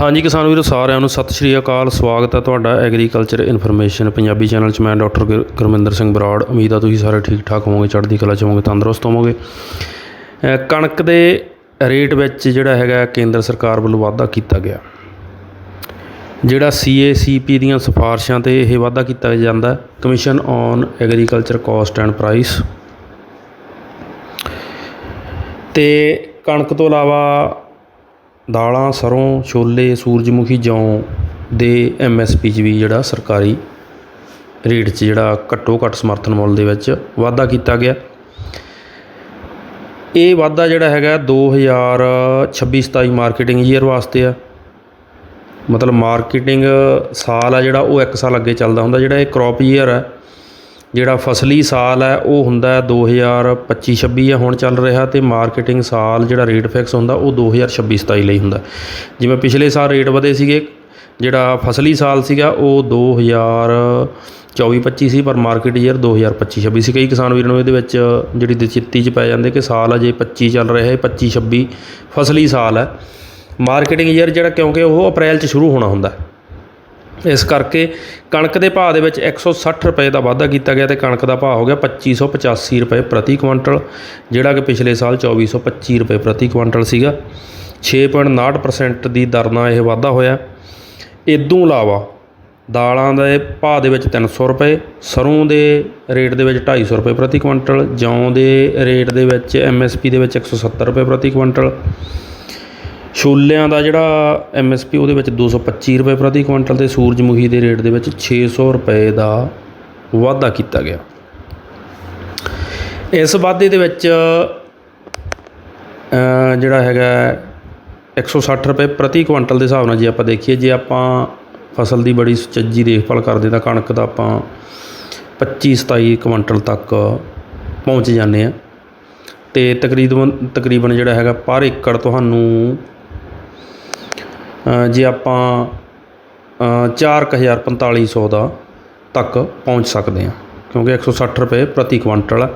ਹਾਂਜੀ ਕਿਸਾਨ ਵੀਰੋ, ਸਾਰਿਆਂ ਨੂੰ ਸਤਿ ਸ਼੍ਰੀ ਅਕਾਲ। ਸਵਾਗਤ ਹੈ ਤੁਹਾਡਾ ਐਗਰੀਕਲਚਰ ਇਨਫੋਰਮੇਸ਼ਨ ਪੰਜਾਬੀ ਚੈਨਲ 'ਚ। ਮੈਂ ਡਾਕਟਰ ਗੁਰ- ਗੁਰਮਿੰਦਰ ਸਿੰਘ ਬਰਾੜ। ਉਮੀਦ ਆ ਤੁਸੀਂ ਸਾਰੇ ਠੀਕ ਠਾਕ ਹੋਵੋਗੇ, ਚੜ੍ਹਦੀ ਕਲਾ 'ਚ ਹੋਵੋਗੇ, ਤੰਦਰੁਸਤ ਹੋਵੋਗੇ। ਕਣਕ ਦੇ ਰੇਟ ਵਿੱਚ ਜਿਹੜਾ ਹੈਗਾ ਕੇਂਦਰ ਸਰਕਾਰ ਵੱਲੋਂ ਵਾਅਦਾ ਕੀਤਾ ਗਿਆ। ਜਿਹੜਾ ਸੀਏਸੀਪੀ ਦੀਆਂ ਸਿਫਾਰਸ਼ਾਂ ਤੇ ਇਹ ਵਾਅਦਾ ਕੀਤਾ ਜਾਂਦਾ, commission on agriculture cost and price. ਤੇ ਕਣਕ ਤੋਂ ਇਲਾਵਾ ਦਾਲਾਂ, ਸਰ੍ਹੋਂ, ਛੋਲੇ, ਸੂਰਜਮੁਖੀ ਜੌਂ ਦੇ ਐਮਐਸਪੀ 'ਚ ਵੀ ਜਿਹੜਾ ਸਰਕਾਰੀ ਰੇਟ 'ਚ ਜਿਹੜਾ ਘੱਟੋ ਘੱਟ ਸਮਰਥਨ ਮੁੱਲ ਦੇ ਵਿੱਚ ਵਾਧਾ ਕੀਤਾ ਗਿਆ। ਇਹ ਵਾਧਾ ਜਿਹੜਾ ਹੈਗਾ 2026-27 ਮਾਰਕੀਟਿੰਗ ਈਅਰ ਵਾਸਤੇ ਆ। ਮਤਲਬ ਮਾਰਕੀਟਿੰਗ ਸਾਲ ਆ ਜਿਹੜਾ, ਉਹ ਇੱਕ ਸਾਲ ਅੱਗੇ ਚੱਲਦਾ ਹੁੰਦਾ, ਜਿਹੜਾ ਇਹ ਕ੍ਰੌਪ ਈਅਰ ਹੈ ਜਿਹੜਾ ਫਸਲੀ ਸਾਲ ਹੈ, ਉਹ ਹੁੰਦਾ 2025-26 ਆ ਹੁਣ ਚੱਲ ਰਿਹਾ ਤੇ ਮਾਰਕੀਟਿੰਗ ਸਾਲ ਜਿਹੜਾ ਰੇਟ ਫਿਕਸ ਹੁੰਦਾ, ਉਹ 2026-27 ਲਈ ਹੁੰਦਾ ਜਿਵੇਂ ਪਿਛਲੇ ਸਾਲ ਰੇਟ ਵਧੇ ਸੀਗੇ, ਜਿਹੜਾ ਫਸਲੀ ਸਾਲ ਸੀਗਾ, ਉਹ 2024-25 ਸੀ, ਪਰ ਮਾਰਕੀਟ ਈਅਰ 2025-26 ਸੀ। ਕਈ ਕਿਸਾਨ ਵੀਰਾਂ ਨੂੰ ਇਹਦੇ ਵਿੱਚ ਜਿਹੜੀ ਦਿਚਿੱਤੀ 'ਚ ਪੈ ਜਾਂਦੇ ਕਿ ਸਾਲ ਅਜੇ 25 ਚੱਲ ਰਿਹਾ ਹੈ 25-26 ਫਸਲੀ ਸਾਲ ਹੈ। ਮਾਰਕੀਟਿੰਗ ਈਅਰ ਜਿਹੜਾ, ਕਿਉਂਕਿ ਉਹ ਅਪ੍ਰੈਲ 'ਚ ਸ਼ੁਰੂ ਹੋਣਾ ਹੁੰਦਾ ਇਸ ਕਰਕੇ ਕਣਕ ਦੇ ਭਾਅ ਦੇ ਵਿੱਚ 160 ਰੁਪਏ ਦਾ ਵਾਧਾ ਕੀਤਾ ਗਿਆ ਤੇ ਕਣਕ ਦਾ ਭਾਅ ਹੋ ਗਿਆ 2585 ਰੁਪਏ ਪ੍ਰਤੀ ਕੁਇੰਟਲ ਜਿਹੜਾ ਕਿ ਪਿਛਲੇ ਸਾਲ 2425 ਰੁਪਏ ਪ੍ਰਤੀ ਕੁਇੰਟਲ ਸੀਗਾ। 6.9% ਦੀ ਦਰ ਨਾਲ ਇਹ ਵਾਧਾ ਹੋਇਆ। ਇਦੋਂ ਇਲਾਵਾ ਦਾਲਾਂ ਦੇ ਭਾਅ ਦੇ ਵਿੱਚ 300 ਰੁਪਏ ਸਰੋਂ ਦੇ ਰੇਟ ਦੇ ਵਿੱਚ 250 ਰੁਪਏ ਪ੍ਰਤੀ ਕੁਇੰਟਲ ਜੌਂ ਦੇ ਰੇਟ ਦੇ ਵਿੱਚ ਐਮਐਸਪੀ ਦੇ ਵਿੱਚ 170 ਰੁਪਏ ਪ੍ਰਤੀ ਕੁਇੰਟਲ ਛੋਲਿਆਂ ਦਾ ਜਿਹੜਾ ਐਮਐਸਪੀ ਉਹਦੇ ਵਿੱਚ 225 ਰੁਪਏ ਪ੍ਰਤੀ ਕੁਇੰਟਲ ਅਤੇ ਸੂਰਜਮੁਖੀ ਦੇ ਰੇਟ ਦੇ ਵਿੱਚ ਛੇ ਸੌ ਰੁਪਏ ਦਾ ਵਾਧਾ ਕੀਤਾ ਗਿਆ। ਇਸ ਵਾਧੇ ਦੇ ਵਿੱਚ ਜਿਹੜਾ ਹੈਗਾ 160 ਰੁਪਏ ਪ੍ਰਤੀ ਕੁਇੰਟਲ ਦੇ ਹਿਸਾਬ ਨਾਲ ਜੇ ਆਪਾਂ ਦੇਖੀਏ, ਜੇ ਆਪਾਂ ਫਸਲ ਦੀ ਬੜੀ ਸੁਚੱਜੀ ਦੇਖਭਾਲ ਕਰਦੇ ਤਾਂ ਕਣਕ ਦਾ ਆਪਾਂ 25 27 ਕੁਇੰਟਲ ਤੱਕ ਪਹੁੰਚ ਜਾਂਦੇ ਆ ਤੇ ਤਕਰੀਬਨ ਤਕਰੀਬਨ ਜਿਹੜਾ ਹੈਗਾ ਪਰ ਏਕੜ ਤੁਹਾਨੂੰ ਜੇ ਆਪਾਂ ਚਾਰ ਕੁ ਹਜ਼ਾਰ 4500 ਦਾ ਤੱਕ ਪਹੁੰਚ ਸਕਦੇ ਹਾਂ, ਕਿਉਂਕਿ 160 ਰੁਪਏ ਪ੍ਰਤੀ ਕੁਇੰਟਲ ਹੈ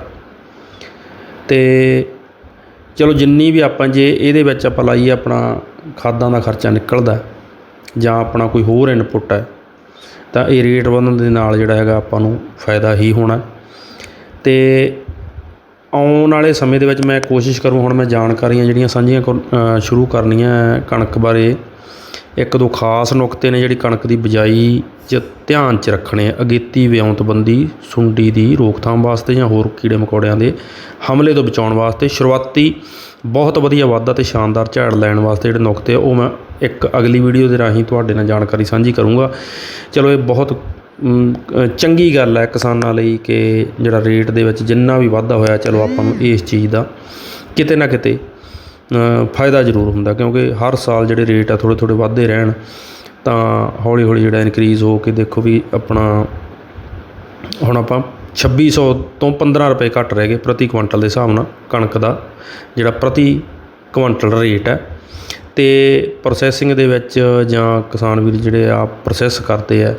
ਅਤੇ ਚਲੋ ਜਿੰਨੀ ਵੀ ਆਪਾਂ ਜੇ ਇਹਦੇ ਵਿੱਚ ਆਪਾਂ ਲਾਈਏ, ਆਪਣਾ ਖਾਦਾਂ ਦਾ ਖਰਚਾ ਨਿਕਲਦਾ ਜਾਂ ਆਪਣਾ ਕੋਈ ਹੋਰ ਇਨਪੁੱਟ ਹੈ, ਤਾਂ ਇਹ ਰੇਟ ਵਧਣ ਦੇ ਨਾਲ ਜਿਹੜਾ ਹੈਗਾ ਆਪਾਂ ਨੂੰ ਫਾਇਦਾ ਹੀ ਹੋਣਾ ਤੇ ਆਉਣ ਵਾਲੇ ਸਮੇਂ ਦੇ ਵਿੱਚ ਮੈਂ ਕੋਸ਼ਿਸ਼ ਕਰੂੰ, ਹੁਣ ਮੈਂ ਜਾਣਕਾਰੀਆਂ ਜਿਹੜੀਆਂ ਸਾਂਝੀਆਂ ਸ਼ੁਰੂ ਕਰਨੀਆਂ ਕਣਕ ਬਾਰੇ ਇੱਕ ਦੋ ਖਾਸ ਨੁਕਤੇ ਨੇ ਜਿਹੜੀ ਕਣਕ ਦੀ ਬਿਜਾਈ 'ਚ ਧਿਆਨ 'ਚ ਰੱਖਣੇ ਅਗੇਤੀ ਵਿਉਂਤਬੰਦੀ, ਸੁੰਡੀ ਦੀ ਰੋਕਥਾਮ ਵਾਸਤੇ ਜਾਂ ਹੋਰ ਕੀੜੇ ਮਕੌੜਿਆਂ ਦੇ ਹਮਲੇ ਤੋਂ ਬਚਾਉਣ ਵਾਸਤੇ ਸ਼ੁਰੂਆਤੀ ਬਹੁਤ ਵਧੀਆ ਵਾਧਾ ਅਤੇ ਸ਼ਾਨਦਾਰ ਝਾੜ ਲੈਣ ਵਾਸਤੇ ਜਿਹੜੇ ਨੁਕਤੇ ਆ, ਉਹ ਮੈਂ ਇੱਕ ਅਗਲੀ ਵੀਡੀਓ ਦੇ ਰਾਹੀਂ ਤੁਹਾਡੇ ਨਾਲ ਜਾਣਕਾਰੀ ਸਾਂਝੀ ਕਰੂੰਗਾ। ਚਲੋ ਇਹ ਬਹੁਤ ਚੰਗੀ ਗੱਲ ਹੈ ਕਿਸਾਨਾਂ ਲਈ ਕਿ ਜਿਹੜਾ ਰੇਟ ਦੇ ਵਿੱਚ ਜਿੰਨਾ ਵੀ ਵਾਧਾ ਹੋਇਆ, ਚਲੋ ਆਪਾਂ ਨੂੰ ਇਸ ਚੀਜ਼ ਦਾ ਕਿਤੇ ਨਾ ਕਿਤੇ ਫਾਇਦਾ ਜ਼ਰੂਰ ਹੁੰਦਾ ਕਿਉਂਕਿ ਹਰ ਸਾਲ ਜਿਹੜੇ ਰੇਟ ਆ ਥੋੜ੍ਹੇ ਥੋੜ੍ਹੇ ਵੱਧਦੇ ਰਹਿਣ, ਤਾਂ ਹੌਲੀ ਹੌਲੀ ਜਿਹੜਾ ਇਨਕਰੀਜ਼ ਹੋ ਕੇ ਦੇਖੋ ਵੀ ਆਪਣਾ ਹੁਣ ਆਪਾਂ 2600 ਤੋਂ 15 ਰੁਪਏ ਘੱਟ ਰਹਿ ਗਏ ਪ੍ਰਤੀ ਕੁਇੰਟਲ ਦੇ ਹਿਸਾਬ ਨਾਲ ਕਣਕ ਦਾ, ਜਿਹੜਾ ਪ੍ਰਤੀ ਕੁਇੰਟਲ ਰੇਟ ਹੈ। ਤੇ ਪ੍ਰੋਸੈਸਿੰਗ ਦੇ ਵਿੱਚ ਜਾਂ ਕਿਸਾਨ ਵੀਰ ਜਿਹੜੇ ਆ ਪ੍ਰੋਸੈਸ ਕਰਦੇ ਆ,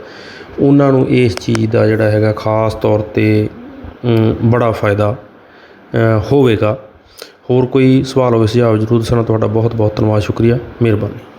ਉਹਨਾਂ ਨੂੰ ਇਸ ਚੀਜ਼ ਦਾ ਜਿਹੜਾ ਹੈਗਾ ਖਾਸ ਤੌਰ ਤੇ ਬੜਾ ਫਾਇਦਾ ਹੋਵੇਗਾ। ਹੋਰ ਕੋਈ ਸਵਾਲ ਹੋਵੇ ਸੁਝਾਅ ਜ਼ਰੂਰ ਦੱਸਣਾ। ਤੁਹਾਡਾ ਬਹੁਤ ਬਹੁਤ ਧੰਨਵਾਦ ਸ਼ੁਕਰੀਆ। ਮਿਹਰਬਾਨੀ।